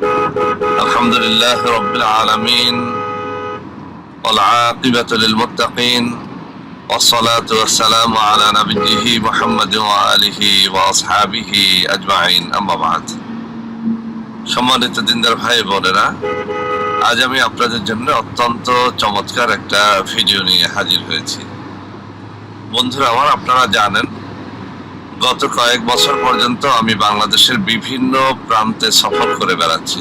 الحمد لله رب العالمين والعاقبة للمتقين والصلاة والسلام على نبيه محمد وآله وأصحابه أجمعين أما بعد সম্মানিত দিনদার ভাই বোনেরা আজ আমি আপনাদের জন্য অত্যন্ত চমৎকার একটা ভিডিও নিয়ে হাজির হয়েছি বন্ধুরা আমার আপনারা জানেন গত কয়েক বছর পর্যন্ত আমি বাংলাদেশের বিভিন্ন প্রান্তে সফর করে বেড়াচ্ছি।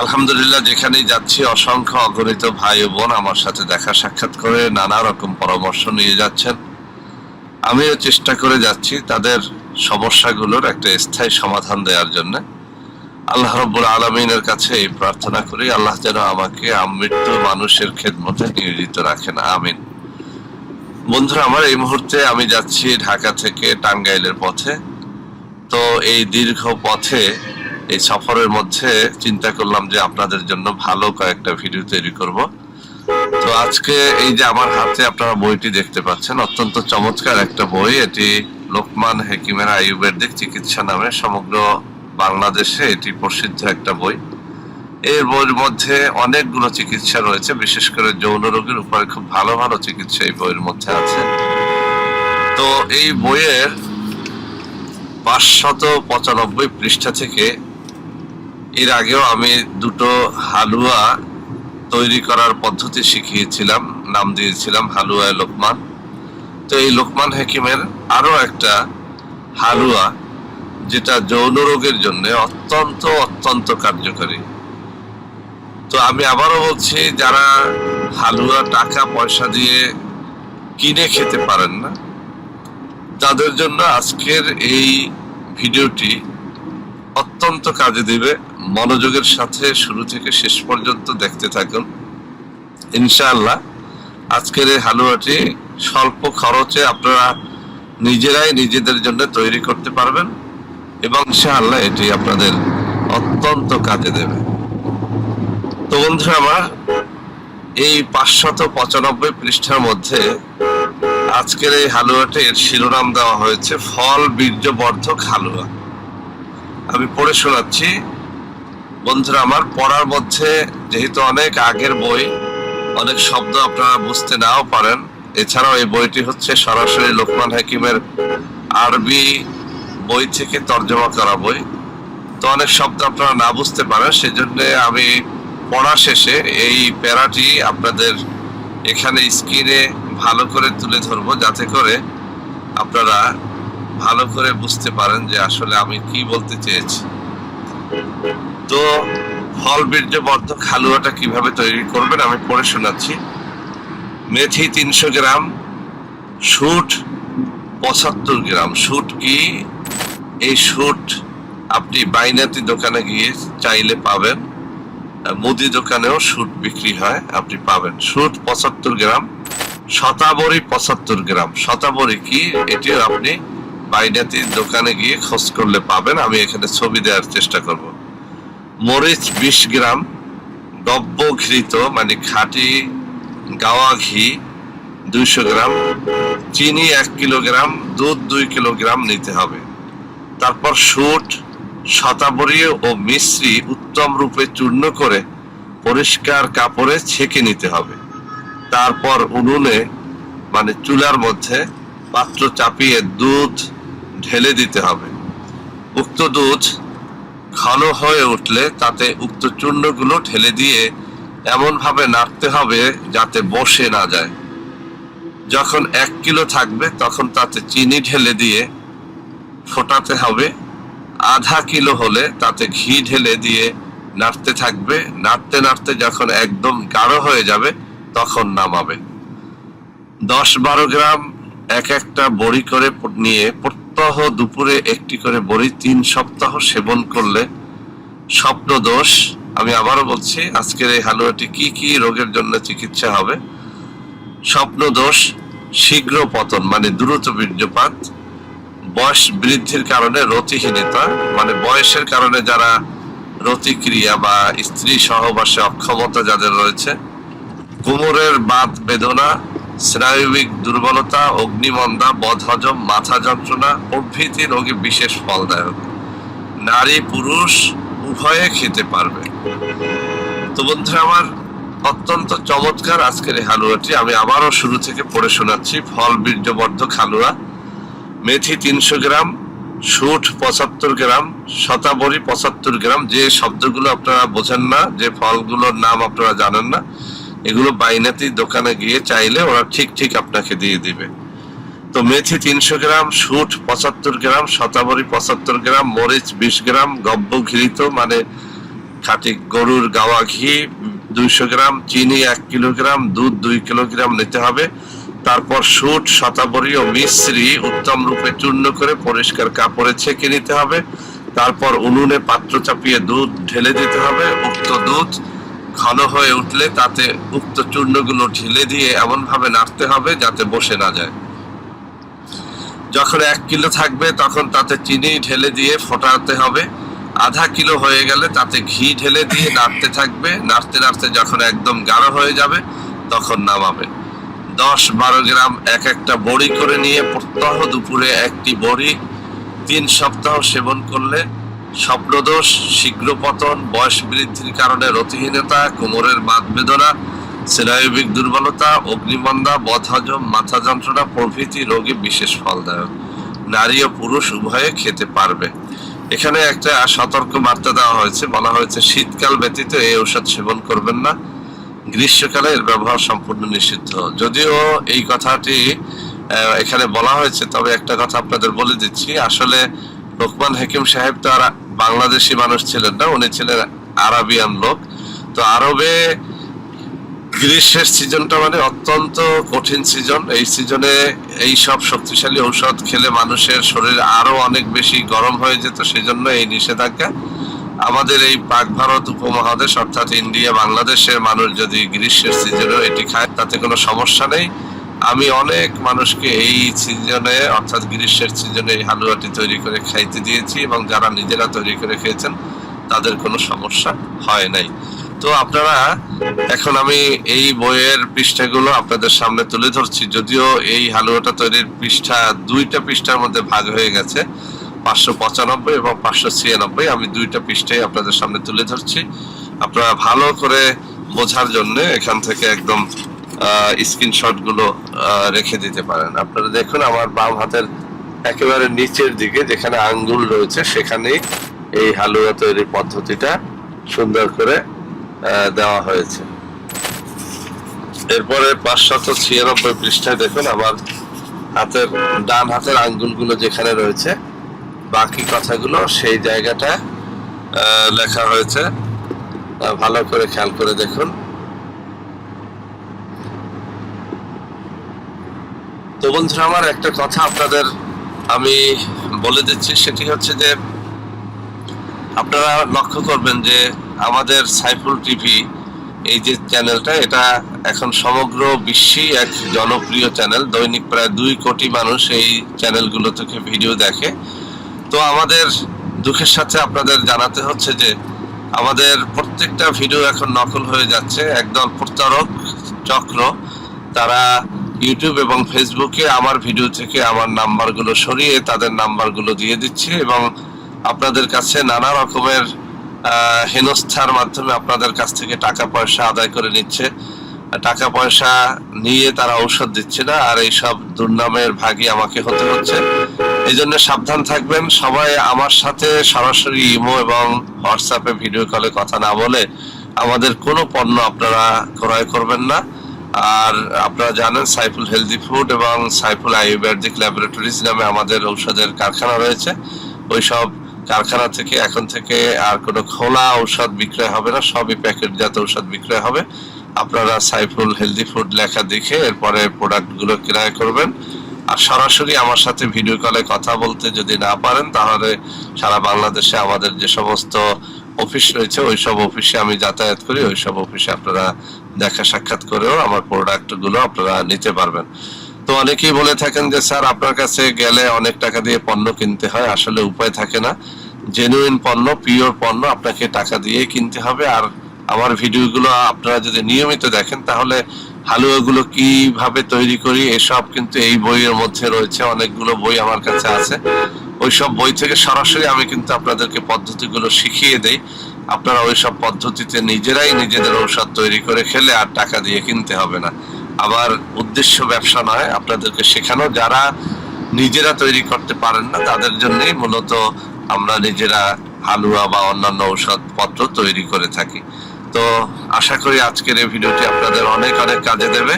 আলহামদুলিল্লাহ, যেখানেই যাচ্ছি, অসংখ্য অগণিত ভাই বোন আমার সাথে দেখা সাক্ষাৎ করে নানা রকম পরামর্শ নিয়ে যাচ্ছেন। আমিও চেষ্টা করে যাচ্ছি তাদের সমস্যাগুলোর একটা স্থায়ী সমাধান দেওয়ার জন্য। আল্লাহ রব্বুল আলমিনের কাছে এই প্রার্থনা করি, আল্লাহ যেন আমাকে আমৃত্যু মানুষের খেদমতে নিয়োজিত রাখেন। আমিন। বন্ধুরা, আমার এই মুহূর্তে আমি যাচ্ছি ঢাকা থেকে টাঙ্গাইলের পথে। তো এই দীর্ঘ পথে, এই সফরের মধ্যে চিন্তা করলাম যে আপনাদের জন্য ভালো কয়েকটা ভিডিও তৈরি করব। তো আজকে এই যে আমার হাতে আপনারা বইটি দেখতে পাচ্ছেন, অত্যন্ত চমৎকার একটা বই। এটি লোকমান হেকিমের আয়ুর্বেদিক চিকিৎসা নামে সমগ্র বাংলাদেশে এটি প্রসিদ্ধ একটা বই। এর বইয়ের মধ্যে অনেকগুলো চিকিৎসা রয়েছে, বিশেষ করে যৌন রোগের উপরে খুব ভালো ভালো চিকিৎসা এই বইয়ের মধ্যে আছে। তো এই বইয়ের পাঁচশত পঁচানব্বই পৃষ্ঠা থেকে এর আগেও আমি দুটো হালুয়া তৈরি করার পদ্ধতি শিখিয়েছিলাম, নাম দিয়েছিলাম হালুয়া লোকমান। তো এই লোকমান হাকিমের আরও একটা হালুয়া, যেটা যৌন রোগের জন্য অত্যন্ত অত্যন্ত কার্যকরী। তো আমি আবারও বলছি, যারা হালুয়া টাকা পয়সা দিয়ে কিনে খেতে পারেন না, তাদের জন্য আজকের এই ভিডিওটি অত্যন্ত কাজে দিবে। মনোযোগের সাথে শুরু থেকে শেষ পর্যন্ত দেখতে থাকুন। ইনশাআল্লাহ, আজকের এই হালুয়াটি স্বল্প খরচে আপনারা নিজেরাই নিজেদের জন্য তৈরি করতে পারবেন এবং ইনশাআল্লাহ এটি আপনাদের অত্যন্ত কাজে দেবে। বন্ধুরা, আমার এই পাঁচশত পঁচানব্বই পৃষ্ঠার মধ্যে আজকের এই হালুয়াটির শিরোনাম দেওয়া হয়েছে, ফল বীর্যবর্ধক হালুয়া। আমি পড়ে শোনাচ্ছি। বন্ধুরা, আমার পড়ার মধ্যে যেহেতু অনেক আগের বই, অনেক শব্দ আপনারা বুঝতে নাও পারেন। এছাড়াও এই বইটি হচ্ছে সরাসরি লোকমান হাকিমের আরবি বই থেকে তর্জমা করা বই। তো অনেক শব্দ আপনারা না বুঝতে পারেন, সেজন্য আমি পড়া শেষে এই প্যারাটি আপনাদের এখানে স্ক্রিনে ভালো করে তুলে ধরবো, যাতে করে আপনারা ভালো করে বুঝতে পারেন যে আসলে আমি কি বলতে চেয়েছি। তো ফল বীর্যবর্ধক হালুয়াটা কীভাবে তৈরি করবেন আমি পড়ে শোনাচ্ছি। মেথি তিনশো গ্রাম, শুট পঁচাত্তর গ্রাম। শুট কি? এই শুট আপনি বাইনাতি দোকানে গিয়ে চাইলে পাবেন। মুদি দোকানেও শুট বিক্রি হয়, আপনি পাবেন। শুট পঁচাত্তর গ্রাম, শতাবরী পঁচাত্তর গ্রাম। শতাবরী কি? এটিও আপনি বাইনাতি দোকানে গিয়ে খোঁজ করলে পাবেন। আমি এখানে ছবি দেওয়ার চেষ্টা করব। মরিচ বিশ গ্রাম দ্রব্য ঘৃত মানে খাঁটি গাওয়া ঘি দুইশো গ্রাম, চিনি এক কিলোগ্রাম, দুধ দুই কিলোগ্রাম নিতে হবে। তারপর শুট শতাবরী ও মিশ্রি উত্তম রূপে চূর্ণ করে পরিষ্কার কাপড়ে ছেঁকে নিতে হবে। তারপর উনুনে মানে চুলার মধ্যে, পাত্র চাপিয়ে দুধ ঢেলে দিতে হবে। উক্ত দুধ ঘন হয়ে উঠলে তাতে উক্ত চূর্ণগুলো ঢেলে দিয়ে এমনভাবে নাড়তে হবে যাতে বসে না যায়। যখন এক কিলো থাকবে, তখন তাতে চিনি ঢেলে দিয়ে ফোটাতে হবে। আধা কিলো হলে তাতে ঘি ঢেলে দিয়ে নাড়তে থাকবে, নাড়তে নাড়তে যখন একদম গাঢ় হয়ে যাবে, তখন নামাবে। দশ বারো গ্রাম এক একটা বড়ি করে নিয়ে প্রত্যহ দুপুরে একটি করে বড়ি তিন সপ্তাহ সেবন করলে স্বপ্ন দোষ আমি আবারও বলছি, আজকের এই হালুয়াটি কি কি রোগের জন্য চিকিৎসা হবে? স্বপ্ন দোষ শীঘ্র পতন মানে দ্রুত বীর্যপাত। বয়স বৃদ্ধির কারণে রতিহীনতা মানে বয়সের কারণে যারা রতিক্রিয়া বা স্ত্রী সহবাসে অক্ষমতা যাদের রয়েছে, কোমরের বাত বেদনা, স্নায়বিক দুর্বলতা, অগ্নিমন্দা, বদহজম, মাথা যন্ত্রণা প্রভৃতি রোগে বিশেষ ফলদায়ক। নারী পুরুষ উভয়ে খেতে পারবে। তো বন্ধুরা আমার অত্যন্ত চমৎকার আজকের এই হালুয়াটি আমি আবারও শুরু থেকে পড়ে শোনাচ্ছি। ফল বীর্যবর্ধক হালুয়া, মেথি তিনশো গ্রাম সুট পঁচাত্তর গ্রাম শতাবরী পঁচাত্তর গ্রাম। যে শব্দগুলো আপনারা বোঝেন না, যে ফলগুলোর নাম আপনারা জানেন না, এগুলো বাইনাতি দোকানে গিয়ে চাইলে ওরা ঠিক ঠিক আপনাকে দিয়ে দিবে। তো মেথি তিনশো গ্রাম সুট পঁচাত্তর গ্রাম, শতাবরী পঁচাত্তর গ্রাম, মরিচ বিশ গ্রাম গব্য ঘৃত মানে খাঁটি গরুর গাওয়া ঘি দুইশো গ্রাম, চিনি এক কিলোগ্রাম, দুধ দুই কিলোগ্রাম নিতে হবে। তারপর সুট শতাবরী ও মিশ্রি উত্তম রূপে চূর্ণ করে পরিষ্কার কাপড়ে ছেঁকে নিতে হবে। তারপর উনুনে পাত্র চাপিয়ে দুধ ঢেলে দিতে হবে, উক্ত দুধ ঘন হয়ে উঠলে তাতে উক্ত চূর্ণগুলো ঢেলে দিয়ে এমন ভাবে নাড়তে হবে যাতে বসে না যায়। যখন এক কিলো থাকবে তখন তাতে চিনি ঢেলে দিয়ে ফোটাতে হবে। আধা কিলো হয়ে গেলে তাতে ঘি ঢেলে দিয়ে নাড়তে থাকবে। নাড়তে নাড়তে যখন একদম গাঢ় হয়ে যাবে তখন নামাবে। দশ বারো গ্রাম এক একটা বড়ি করে নিয়ে প্রত্যহ দুপুরে একটি বড়ি তিন সপ্তাহ সেবন করলে স্বপ্নদোষ শীঘ্র পতন বয়স বৃদ্ধির কারণে রতিহীনতা, কোমরের বাত বেদনা স্নায়বিক দুর্বলতা, অগ্নিমন্দা, বদহজম, মাথা যন্ত্রণা প্রভৃতি রোগে বিশেষ ফলদায়ক। নারী ও পুরুষ উভয়ে খেতে পারবে। এখানে একটা সতর্ক বার্তা দেওয়া হয়েছে। বলা হয়েছে, শীতকাল ব্যতীত এই ঔষধ সেবন করবেন না। গ্রীষ্মকালে এর ব্যবহার সম্পূর্ণ নিষিদ্ধ। যদিও এই কথাটি এখানে বলা হয়েছে, তবে একটা কথা আপনাদের বলে দিচ্ছি। আসলে লোকমান হাকিম সাহেব তো আর বাংলাদেশি মানুষ ছিলেন না, উনি ছিলেন আরাবিয়ান লোক। তো আরবে গ্রীষ্মের সিজনটা মানে অত্যন্ত কঠিন সিজন। এই সিজনে এই সব শক্তিশালী ঔষধ খেলে মানুষের শরীর আরও অনেক বেশি গরম হয়ে যেত সেই জন্য এই নিষেধাজ্ঞা। আমাদের এই পাক ভারত উপমহাদেশ, অর্থাৎ ইন্ডিয়া বাংলাদেশের মানুষ যদি গ্রীষ্মের সিজনেও এটি খায়, তাতে কোনো সমস্যা নেই। আমি অনেক মানুষকে এই সিজনে, অর্থাৎ গ্রীষ্মের সিজনে এই হালুয়াটি তৈরি করে খাইতে দিয়েছি এবং যারা নিজেরা তৈরি করে খেয়েছেন, তাদের কোনো সমস্যা হয় নাই। তো আপনারা, এখন আমি এই বইয়ের পৃষ্ঠাগুলো আপনাদের সামনে তুলে ধরছি। যদিও এই হালুয়াটা তৈরির পৃষ্ঠা, দুইটা পৃষ্ঠার মধ্যে ভাগ হয়ে গেছে, পাঁচশো পঁচানব্বই এবং পাঁচশো ছিয়ানব্বই। আমি দুইটা পৃষ্ঠাই আপনাদের সামনে তুলে ধরছি। আপনারা ভালো করে বোঝার জন্য এখান থেকে একদম স্ক্রিনশটগুলো আহ, রেখে দিতে পারেন। আপনারা দেখুন আমার বাম হাতের একেবারে নিচের দিকে যেখানে আঙ্গুল রয়েছে সেখানেই এই হালুয়া তৈরির পদ্ধতিটা সুন্দর করে দেওয়া হয়েছে। এরপরে পাঁচশত ছিয়ানব্বই পৃষ্ঠায় দেখুন আমার হাতের ডান হাতের আঙ্গুলগুলো যেখানে রয়েছে বাকি কথাগুলো সেই জায়গাটা লেখা হয়েছে। ভালো করে খেয়াল করে দেখুন। তো বন্ধুরা, আমার একটা কথা আপনাদের আমি বলে দিচ্ছি। সেটি হচ্ছে যে, আপনারা লক্ষ্য করবেন যে, আমাদের সাইফুল টিভি এই যে চ্যানেলটা, এটা এখন সমগ্র বিশ্বেই এক জনপ্রিয় চ্যানেল। দৈনিক প্রায় দুই কোটি মানুষ এই চ্যানেলগুলো থেকে ভিডিও দেখে। তো আমাদের দুঃখের সাথে আপনাদের জানাতে হচ্ছে যে, আমাদের প্রত্যেকটা ভিডিও এখন নকল হয়ে যাচ্ছে। একদল প্রতারক চক্র, তারা ইউটিউব এবং ফেসবুকে আমার ভিডিও থেকে আমার নাম্বারগুলো সরিয়ে তাদের নাম্বারগুলো দিয়ে দিচ্ছে এবং আপনাদের কাছে নানা রকমের হেনস্থার মাধ্যমে আপনাদের কাছ থেকে টাকা পয়সা আদায় করে নিচ্ছে। টাকা পয়সা নিয়ে তারা ঔষধ দিচ্ছে না, আর এই সব দুর্নামের ভাগই আমাকে হতে হচ্ছে। এই জন্য সাবধান থাকবেন। সবাই আমার সাথে সরাসরি ইমো এবং হোয়াটসঅ্যাপে ভিডিও কলে কথা না বলে আমাদের কোনো পণ্য আপনারা ক্রয় করবেন না। আর আপনারা জানেন সাইফুল হেলদি ফুড এবং সাইফুল আয়ুর্বেদিক ল্যাবরেটরিজ নামে আমাদের ঔষধের কারখানা রয়েছে। ওইসব কারখানা থেকে, এখন থেকে আর কোনো খোলা ঔষধ বিক্রয় হবে না, সবই প্যাকেটজাত ঔষধ বিক্রয় হবে। আপনারা সাইফুল হেলদি ফুড লেখা দেখে এরপরে প্রোডাক্টগুলো ক্রয় করবেন। আর সরাসরি আমার সাথে ভিডিও কলে কথা বলতে যদি না পারেন, তাহলে সারা বাংলাদেশে আমাদের যে সমস্ত অফিস রয়েছে ওই সব অফিসে আমি যাতায়াত করি ওই সব অফিসে আপনারা দেখা সাক্ষাৎ করেও আমার প্রোডাক্টগুলো আপনারা নিতে পারবেন। তো অনেকেই বলে থাকেন যে, স্যার, আপনার কাছে গেলে অনেক টাকা দিয়ে পণ্য কিনতে হয়। আসলে উপায় থাকে না। জেনুইন পণ্য পিওর পণ্য আপনাকে টাকা দিয়ে কিনতে হবে। আর আমার ভিডিওগুলো আপনারা যদি নিয়মিত দেখেন, তাহলে হালুয়াগুলো কীভাবে তৈরি করি, এসব কিন্তু এই বইয়ের মধ্যে রয়েছে। অনেকগুলো বই আমার কাছে আছে। ওইসব বই থেকে সরাসরি আমি কিন্তু আপনাদেরকে পদ্ধতিগুলো শিখিয়ে দেই। আপনারা ওইসব পদ্ধতিতে নিজেরাই নিজেদের ঔষধ তৈরি করে খেলে আর টাকা দিয়ে কিনতে হবে না। আবার উদ্দেশ্য ব্যবসা নয়, আপনাদেরকে শেখানো। যারা নিজেরা তৈরি করতে পারেন না, তাদের জন্যই মূলত আমরা নিজেরা হালুয়া বা অন্যান্য ঔষধপত্র তৈরি করে থাকি। তো আশা করি আজকের এই ভিডিওটি আপনাদের অনেক অনেক কাজে দেবে।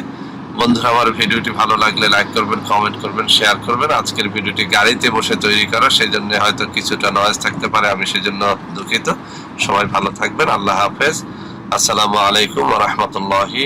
বন্ধুরা, আমার ভিডিওটি ভালো লাগলে লাইক করবেন কমেন্ট করবেন শেয়ার করবেন। আজকের ভিডিওটি গাড়িতে বসে তৈরি করা সেই জন্য হয়তো কিছুটা নয়েজ থাকতে পারে, আমি সেই জন্য দুঃখিত। সবাই ভালো থাকবেন, আল্লাহ হাফেজ। আসসালামু আলাইকুম রহমতুল্লাহি